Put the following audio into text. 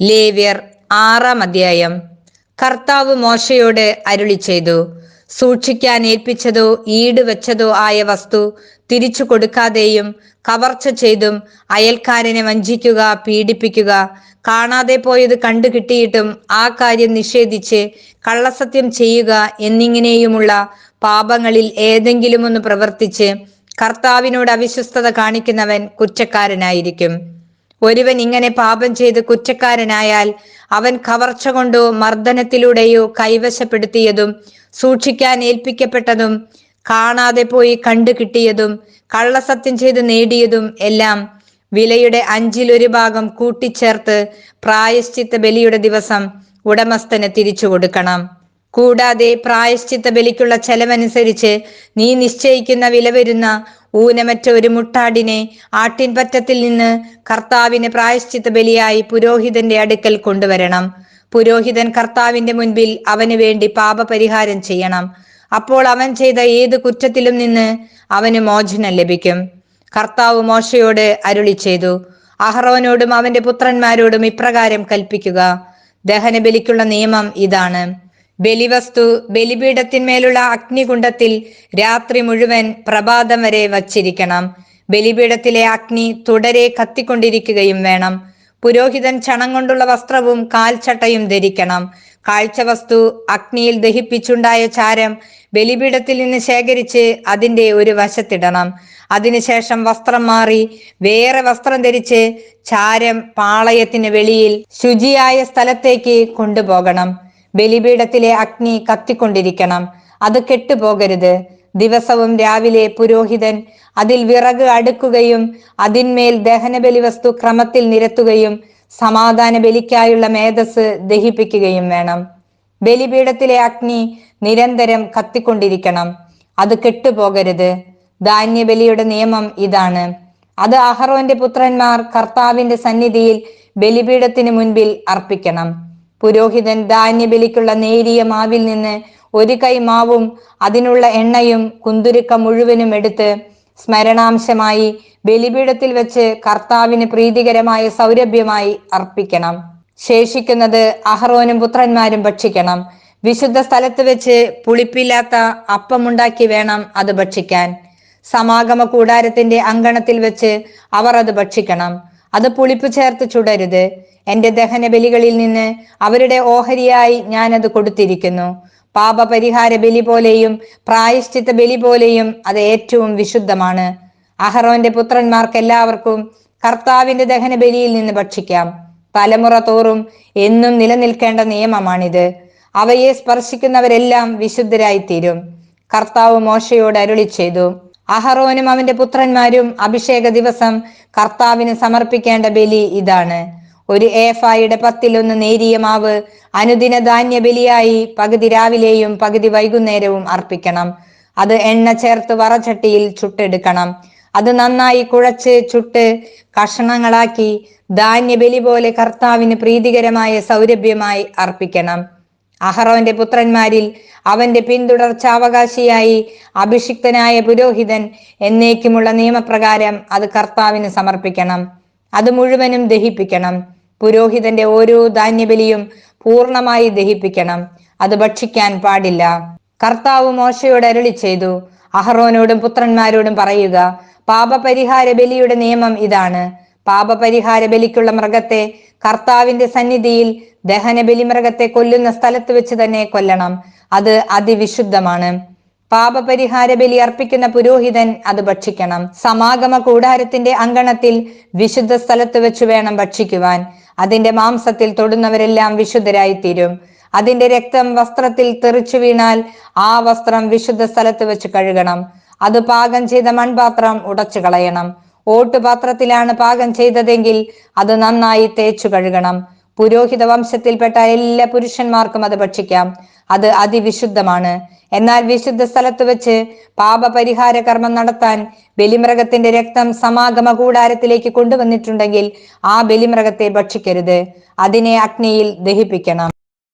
ലേവ്യർ ആറാം അധ്യായം. കർത്താവ് മോശയോട് അരുളി ചെയ്തു സൂക്ഷിക്കാൻ ഏൽപ്പിച്ചതോ ഈട് വെച്ചതോ ആയ വസ്തു തിരിച്ചു കൊടുക്കാതെയും കവർച്ച ചെയ്തും അയൽക്കാരനെ വഞ്ചിക്കുക പീഡിപ്പിക്കുക കാണാതെ പോയത് കണ്ടു കിട്ടിയിട്ടും ആ കാര്യം നിഷേധിച്ച് കള്ളസത്യം ചെയ്യുക എന്നിങ്ങനെയുമുള്ള പാപങ്ങളിൽ ഏതെങ്കിലും ഒന്ന് പ്രവർത്തിച്ച് കർത്താവിനോട് അവിശ്വസ്തത കാണിക്കുന്നവൻ കുറ്റക്കാരനായിരിക്കും. ഒരുവൻ ഇങ്ങനെ പാപം ചെയ്ത് കുറ്റക്കാരനായാൽ അവൻ കവർച്ച കൊണ്ടോ മർദ്ദനത്തിലൂടെയോ കൈവശപ്പെടുത്തിയതും സൂക്ഷിക്കാൻ ഏൽപ്പിക്കപ്പെട്ടതും കാണാതെ പോയി കണ്ടു കിട്ടിയതും കള്ളസത്യം ചെയ്ത് നേടിയതും എല്ലാം വിലയുടെ അഞ്ചിലൊരു ഭാഗം കൂട്ടിച്ചേർത്ത് പ്രായശ്ചിത്ത ബലിയുടെ ദിവസം ഉടമസ്ഥന് തിരിച്ചു കൊടുക്കണം. കൂടാതെ പ്രായശ്ചിത്ത ബലിക്കുള്ള ചെലവനുസരിച്ച് നീ നിശ്ചയിക്കുന്ന വില വരുന്ന ഊനമറ്റ ഒരു മുട്ടാടിനെ ആട്ടിൻപറ്റത്തിൽ നിന്ന് കർത്താവിന് പ്രായശ്ചിത്ത ബലിയായി പുരോഹിതന്റെ അടുക്കൽ കൊണ്ടുവരണം. പുരോഹിതൻ കർത്താവിന്റെ മുൻപിൽ അവന് വേണ്ടി പാപപരിഹാരം ചെയ്യണം. അപ്പോൾ അവൻ ചെയ്ത ഏത് കുറ്റത്തിലും നിന്ന് അവന് മോചനം ലഭിക്കും. കർത്താവ് മോശയോട് അരുളി ചെയ്തു. അഹ്റോനോടും അവന്റെ പുത്രന്മാരോടും ഇപ്രകാരം കൽപ്പിക്കുക. ദഹനബലിക്കുള്ള നിയമം ഇതാണ്. ബലിവസ്തു ബലിപീഠത്തിന്മേലുള്ള അഗ്നികുണ്ഡത്തിൽ രാത്രി മുഴുവൻ പ്രഭാതം വരെ വച്ചിരിക്കണം. ബലിപീഠത്തിലെ അഗ്നി തുടരെ കത്തിക്കൊണ്ടിരിക്കുകയും വേണം. പുരോഹിതൻ ചണം കൊണ്ടുള്ള വസ്ത്രവും കാൽച്ചട്ടയും ധരിക്കണം. കാഴ്ചവസ്തു അഗ്നിയിൽ ദഹിപ്പിച്ചുണ്ടായ ചാരം ബലിപീഠത്തിൽ നിന്ന് ശേഖരിച്ച് അതിന്റെ ഒരു വശത്തിടണം. അതിനുശേഷം വസ്ത്രം മാറി വേറെ വസ്ത്രം ധരിച്ച് ചാരം പാളയത്തിന് വെളിയിൽ ശുചിയായ സ്ഥലത്തേക്ക് കൊണ്ടുപോകണം. ബലിപീഠത്തിലെ അഗ്നി കത്തിക്കൊണ്ടിരിക്കണം. അത് കെട്ടുപോകരുത്. ദിവസവും രാവിലെ പുരോഹിതൻ അതിൽ വിറക് അടുക്കുകയും അതിന്മേൽ ദഹനബലി വസ്തു ക്രമത്തിൽ നിരത്തുകയും സമാധാന ബലിക്കായുള്ള മേധസ് ദഹിപ്പിക്കുകയും വേണം. ബലിപീഠത്തിലെ അഗ്നി നിരന്തരം കത്തിക്കൊണ്ടിരിക്കണം. അത് കെട്ടുപോകരുത്. ധാന്യബലിയുടെ നിയമം ഇതാണ്. അത് അഹറോന്റെ പുത്രന്മാർ കർത്താവിന്റെ സന്നിധിയിൽ ബലിപീഠത്തിന് മുൻപിൽ അർപ്പിക്കണം. പുരോഹിതൻ ധാന്യബലിക്കുള്ള നേരിയ മാവിൽ നിന്ന് ഒരു കൈ മാവും അതിനുള്ള എണ്ണയും കുന്തുരുക്ക മുഴുവനും എടുത്ത് സ്മരണാംശമായി ബലിപീഠത്തിൽ വെച്ച് കർത്താവിന് പ്രീതികരമായ സൗരഭ്യമായി അർപ്പിക്കണം. ശേഷിക്കുന്നത് അഹ്റോനും പുത്രന്മാരും ഭക്ഷിക്കണം. വിശുദ്ധ സ്ഥലത്ത് വെച്ച് പുളിപ്പില്ലാത്ത അപ്പമുണ്ടാക്കി വേണം അത് ഭക്ഷിക്കാൻ. സമാഗമ കൂടാരത്തിന്റെ അങ്കണത്തിൽ വെച്ച് അവർ അത് ഭക്ഷിക്കണം. അത് പുളിപ്പ് ചേർത്ത് ചുടരുത്. എന്റെ ദഹന ബലികളിൽ നിന്ന് അവരുടെ ഓഹരിയായി ഞാൻ അത് കൊടുത്തിരിക്കുന്നു. പാപപരിഹാര ബലി പോലെയും പ്രായശ്ചിത്ത ബലി പോലെയും അത് ഏറ്റവും വിശുദ്ധമാണ്. അഹറോന്റെ പുത്രന്മാർക്ക് എല്ലാവർക്കും കർത്താവിന്റെ ദഹന ബലിയിൽ നിന്ന് ഭക്ഷിക്കാം. തലമുറ തോറും എന്നും നിലനിൽക്കേണ്ട നിയമമാണിത്. അവയെ സ്പർശിക്കുന്നവരെല്ലാം വിശുദ്ധരായിത്തീരും. കർത്താവ് മോശയോട് അരുളി ചെയ്തു അഹറോനും അവന്റെ പുത്രന്മാരും അഭിഷേക ദിവസം കർത്താവിന് സമർപ്പിക്കേണ്ട ബലി ഇതാണ്. ഒരു ഏഫായുടെ പത്തിലൊന്ന് നേരിയ മാവ് അനുദിന ധാന്യ ബലിയായി പകുതി രാവിലെയും പകുതി വൈകുന്നേരവും അർപ്പിക്കണം. അത് എണ്ണ ചേർത്ത് വറചട്ടിയിൽ ചുട്ടെടുക്കണം. അത് നന്നായി കുഴച്ച് ചുട്ട് കഷണങ്ങളാക്കി ധാന്യബലി പോലെ കർത്താവിന് പ്രീതികരമായ സൗരഭ്യമായി അർപ്പിക്കണം. അഹറോന്റെ പുത്രന്മാരിൽ അവന്റെ പിന്തുടർച്ചാവകാശിയായി അഭിഷിക്തനായ പുരോഹിതൻ എന്നേക്കുമുള്ള നിയമപ്രകാരം അത് കർത്താവിന് സമർപ്പിക്കണം. അത് മുഴുവനും ദഹിപ്പിക്കണം. പുരോഹിതന്റെ ഓരോ ധാന്യബലിയും പൂർണമായി ദഹിപ്പിക്കണം. അത് ഭക്ഷിക്കാൻ പാടില്ല. കർത്താവ് മോശയോട് അരുളി ചെയ്തു. അഹറോനോടും പുത്രന്മാരോടും പറയുക പാപപരിഹാര ബലിയുടെ നിയമം ഇതാണ്. പാപപരിഹാര ബലിക്കുള്ള മൃഗത്തെ കർത്താവിന്റെ സന്നിധിയിൽ ദഹന ബലിമൃഗത്തെ കൊല്ലുന്ന സ്ഥലത്ത് വെച്ച് തന്നെ കൊല്ലണം. അത് അതിവിശുദ്ധമാണ്. പാപപരിഹാര ബലി അർപ്പിക്കുന്ന പുരോഹിതൻ അത് ഭക്ഷിക്കണം. സമാഗമ കൂടാരത്തിന്റെ അങ്കണത്തിൽ വിശുദ്ധ സ്ഥലത്ത് വെച്ച് വേണം ഭക്ഷിക്കുവാൻ. അതിന്റെ മാംസത്തിൽ തൊടുന്നവരെല്ലാം വിശുദ്ധരായി തീരും അതിന്റെ രക്തം വസ്ത്രത്തിൽ തെറിച്ചു വീണാൽ ആ വസ്ത്രം വിശുദ്ധ സ്ഥലത്ത് വെച്ച് കഴുകണം. അത് പാകം ചെയ്ത മൺപാത്രം ഉടച്ചു കളയണം ഓട്ടുപാത്രത്തിലാണ് പാകം ചെയ്തതെങ്കിൽ അത് നന്നായി തേച്ചു കഴുകണം. പുരോഹിത വംശത്തിൽപ്പെട്ട എല്ലാ പുരുഷന്മാർക്കും അത് ഭക്ഷിക്കാം. അത് അതിവിശുദ്ധമാണ്. എന്നാൽ വിശുദ്ധ സ്ഥലത്ത് വെച്ച് പാപപരിഹാര കർമ്മം നടത്താൻ ബലിമൃഗത്തിന്റെ രക്തം സമാഗമ കൂടാരത്തിലേക്ക് കൊണ്ടുവന്നിട്ടുണ്ടെങ്കിൽ ആ ബലിമൃഗത്തെ ഭക്ഷിക്കരുത്. അതിനെ അഗ്നിയിൽ ദഹിപ്പിക്കണം.